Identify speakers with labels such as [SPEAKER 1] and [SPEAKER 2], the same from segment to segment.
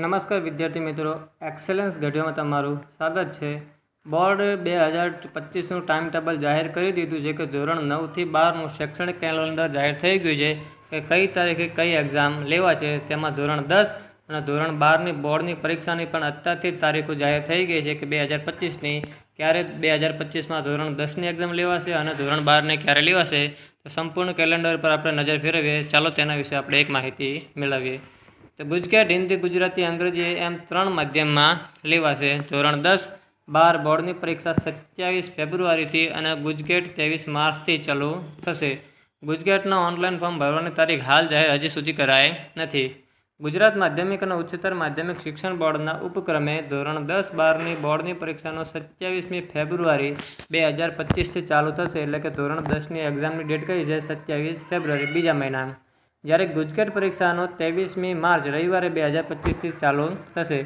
[SPEAKER 1] નમસ્કાર વિદ્યાર્થી મિત્રો એક્સેલન્સ ઘડીઓમાં તમારું સ્વાગત છે બોર્ડ બે હજાર પચીસનું ટાઈમ ટેબલ જાહેર કરી દીધું છે કે ધોરણ નવથી બારનું શૈક્ષણિક કેલેન્ડર જાહેર થઈ ગયું છે કે કઈ તારીખે કઈ એક્ઝામ લેવા છે તેમાં ધોરણ દસ અને ધોરણ બારની બોર્ડની પરીક્ષાની પણ અત્યારથી તારીખો જાહેર થઈ ગઈ છે કે બે હજાર પચીસની ક્યારે બે હજાર પચીસમાં ધોરણ દસની એક્ઝામ લેવાશે અને ધોરણ બારને ક્યારે લેવાશે તો સંપૂર્ણ કેલેન્ડર પર આપણે નજર ફેરવીએ ચાલો તેના વિશે આપણે એક માહિતી મેળવીએ તો ગુજકેટ હિન્દી ગુજરાતી અંગ્રેજી એમ ત્રણ માધ્યમમાં લેવાશે ધોરણ દસ બાર બોર્ડની પરીક્ષા સત્યાવીસ ફેબ્રુઆરીથી અને ગુજકેટ ત્રેવીસ માર્ચથી ચાલુ થશે ગુજકેટના ઓનલાઈન ફોર્મ ભરવાની તારીખ હાલ જાહેર હજી સુધી કરાઈ નથી ગુજરાત માધ્યમિક અને ઉચ્ચતર માધ્યમિક શિક્ષણ બોર્ડના ઉપક્રમે ધોરણ દસ બારની બોર્ડની પરીક્ષાનો સત્યાવીસમી ફેબ્રુઆરી બે હજાર પચીસથી ચાલુ થશે એટલે કે ધોરણ દસની એક્ઝામની ડેટ કઈ છે સત્યાવીસ ફેબ્રુઆરી બીજા મહિના જ્યારે ગુજકેટ પરીક્ષાનો ત્રેવીસમી માર્ચ રવિવારે બે હજાર પચીસથી ચાલુ થશે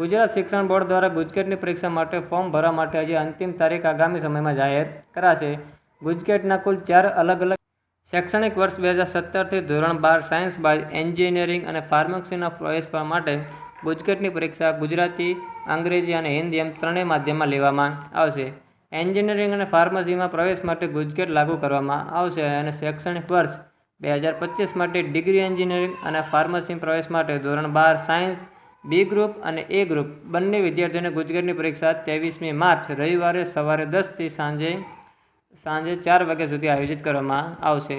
[SPEAKER 1] ગુજરાત શિક્ષણ બોર્ડ દ્વારા ગુજકેટની પરીક્ષા માટે ફોર્મ ભરવા માટે હજી અંતિમ તારીખ આગામી સમયમાં જાહેર કરાશે ગુજકેટના કુલ ચાર અલગ અલગ શૈક્ષણિક વર્ષ બે હજાર સત્તરથી ધોરણ બાર સાયન્સ બાય એન્જિનિયરિંગ અને ફાર્મસીના પ્રવેશ પર માટે ગુજકેટની પરીક્ષા ગુજરાતી અંગ્રેજી અને હિન્દી એમ ત્રણેય માધ્યમમાં લેવામાં આવશે એન્જિનિયરિંગ અને ફાર્મસીમાં પ્રવેશ માટે ગુજકેટ લાગુ કરવામાં આવશે અને શૈક્ષણિક વર્ષ બે હજાર પચીસ માટે ડિગ્રી એન્જિનિયરિંગ અને ફાર્મસી પ્રવેશ માટે ધોરણ બાર સાયન્સ બી ગ્રુપ અને એ ગ્રુપ બંને વિદ્યાર્થીઓને ગુજકેટની પરીક્ષા ત્રેવીસમી માર્ચ રવિવારે સવારે દસથી સાંજે સાંજે ચાર વાગ્યા સુધી આયોજિત કરવામાં આવશે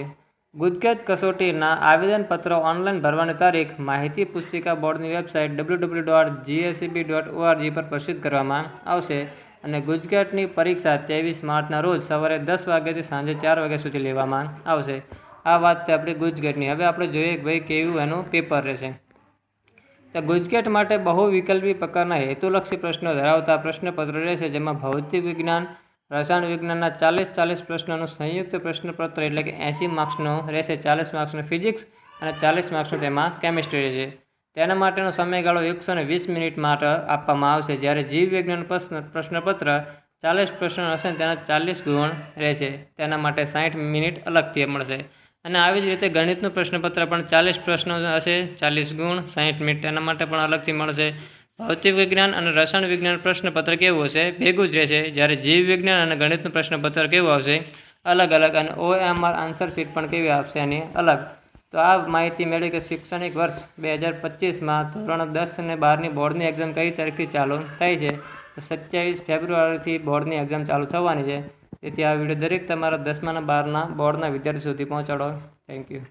[SPEAKER 1] ગુજકેટ કસોટીના આવેદનપત્રો ઓનલાઈન ભરવાની તારીખ માહિતી પુસ્તિકા બોર્ડની website W W dot GACB dot ORG પર પ્રસિદ્ધ કરવામાં આવશે અને ગુજકેટની પરીક્ષા ત્રેવીસ માર્ચના રોજ સવારે દસ વાગ્યાથી સાંજે ચાર વાગ્યા સુધી લેવામાં આવશે આ વાત છે આપણી ગુજકેટની હવે આપણે જોઈએ કે ભાઈ કેવું એનું પેપર રહેશે તો ગુજકેટ માટે બહુ વિકલ્પી પ્રકારના હેતુલક્ષી પ્રશ્નો ધરાવતા પ્રશ્નપત્ર રહેશે જેમાં ભૌતિક વિજ્ઞાન રસાયણ વિજ્ઞાનના ચાલીસ ચાલીસ પ્રશ્નોનું સંયુક્ત પ્રશ્નપત્ર એટલે કે એંસી માર્ક્સનો રહેશે ચાલીસ માર્ક્સનો ફિઝિક્સ અને ચાલીસ માર્ક્સનું તેમાં કેમિસ્ટ્રી રહેશે તેના માટેનો સમયગાળો એકસો ને વીસ મિનિટ માટે આપવામાં આવશે જ્યારે જીવ વિજ્ઞાન પ્રશ્ન પ્રશ્નપત્ર ચાલીસ પ્રશ્ન હશે તેના ચાલીસ ગુણ રહેશે તેના માટે સાઠ મિનિટ અલગથી મળશે અને આવી જ રીતે ગણિતનું પ્રશ્નપત્ર પણ ચાલીસ પ્રશ્નો હશે ચાલીસ ગુણ સાહીઠ મિનિટ એના માટે પણ અલગથી મળશે ભૌતિક વિજ્ઞાન અને રસાયણ વિજ્ઞાન પ્રશ્નપત્ર કેવું હશે ભેગું જ રહેશે જ્યારે જીવ વિજ્ઞાન અને ગણિતનું પ્રશ્નપત્ર કેવું આવશે અલગ અલગ અને ઓએમઆર આન્સર શીટ પણ કેવી આપશે એની અલગ તો આ માહિતી મેળવી કે શૈક્ષણિક વર્ષ બે હજાર પચીસમાં ધોરણ દસ અને બારની બોર્ડની એક્ઝામ કઈ તારીખથી ચાલુ થાય છે તો સત્યાવીસ ફેબ્રુઆરીથી બોર્ડની એક્ઝામ ચાલુ થવાની છે તેથી આ વિડીયો દરેક તમારા દસમાના બારના બોર્ડના વિદ્યાર્થી સુધી પહોંચાડો થેન્ક યુ